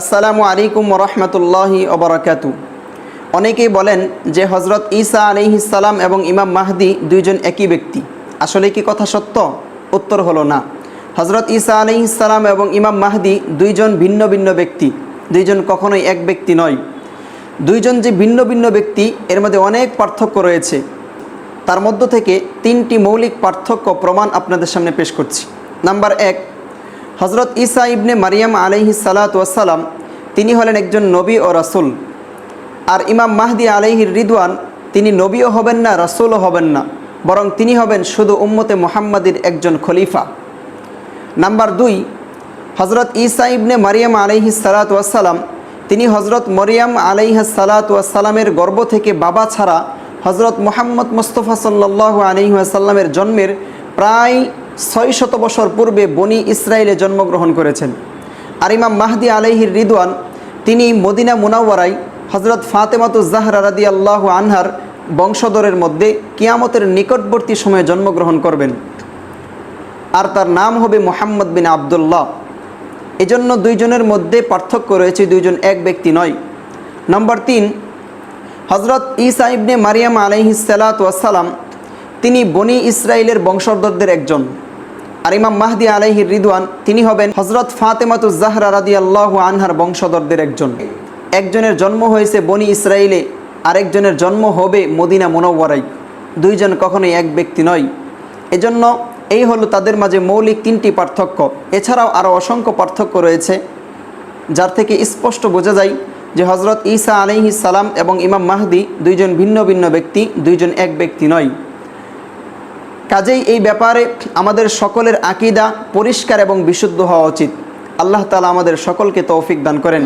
আসসালামু আলাইকুম রহমতুল্লাহি অবরাকাতু অনেকেই বলেন যে হজরত ঈসা আলিহিসাল্লাম এবং ইমাম মাহদি দুইজন একই ব্যক্তি। আসলে কি কথা সত্য? উত্তর হলো না। হজরত ঈসা আলিহিসাল্লাম এবং ইমাম মাহদি দুইজন ভিন্ন ভিন্ন ব্যক্তি। দুইজন কখনোই এক ব্যক্তি নয়। দুইজন যে ভিন্ন ভিন্ন ব্যক্তি, এর মধ্যে অনেক পার্থক্য রয়েছে। তার মধ্য থেকে তিনটি মৌলিক পার্থক্য প্রমাণ আপনাদের সামনে পেশ করছি। নাম্বার এক হজরত ঈসা ইবনে মারিয়াম আলহি সালাতাম তিনি হলেন একজন নবী ও রাসুল। আর ইমাম মাহদি আলহির রিদওয়ান, তিনি নবীও হবেন না, রাসুলও হবেন না, বরং তিনি হবেন শুধু উম্মতে মোহাম্মদের একজন খলিফা। নাম্বার দুই হজরত ঈসা ইবনে মারিয়াম আলহি সালাতাম তিনি হজরত মরিয়াম আলাইহা সালাতামের গর্ব থেকে বাবা ছাড়া হজরত মোহাম্মদ মুস্তফা সাল্লাহ আলহিহাসাল্লামের জন্মের প্রায় ছয় শত বছর পূর্বে বনি ইসরায়েলে জন্মগ্রহণ করেছেন। আর ইমাম মাহদি আলাইহির রিদওয়ান, তিনি মদিনা মুনাওয়ারাই হজরত ফাতেমাতু জাহরা রাদি আল্লাহ আনহার বংশধরের মধ্যে কিয়ামতের নিকটবর্তী সময়ে জন্মগ্রহণ করবেন। আর তার নাম হবে মোহাম্মদ বিন আবদুল্লাহ। এজন্য দুইজনের মধ্যে পার্থক্য রয়েছে, দুইজন এক ব্যক্তি নয়। নম্বর তিন হজরত ইসা ইবনে মারিয়াম আলহিসাল্লাম তিনি বনি ইসরায়েলের বংশধরদের একজন। আর ইমাম মাহদি আলাইহির রিদওয়ান, তিনি হবেন হজরত ফাতেমাতু জাহরা রাদি আল্লাহ আনহার বংশধরদের একজন। একজনের জন্ম হয়েছে বনি ইসরায়েলে আরেকজনের জন্ম হবে মদিনা মোনওয়ারাই দুইজন কখনোই এক ব্যক্তি নয়। এজন্য এই হলো তাদের মাঝে মৌলিক তিনটি পার্থক্য। এছাড়াও আরও অসংখ্য পার্থক্য রয়েছে, যার থেকে স্পষ্ট বোঝা যায় যে হজরত ঈসা আলিহি সালাম এবং ইমাম মাহদি দুইজন ভিন্ন ভিন্ন ব্যক্তি, দুইজন এক ব্যক্তি নয়। কাজেই এই ব্যাপারে আমাদের সকলের আকিদা পরিষ্কার এবং বিশুদ্ধ হওয়া উচিত। আল্লাহ তালা আমাদের সকলকে তৌফিক দান করেন।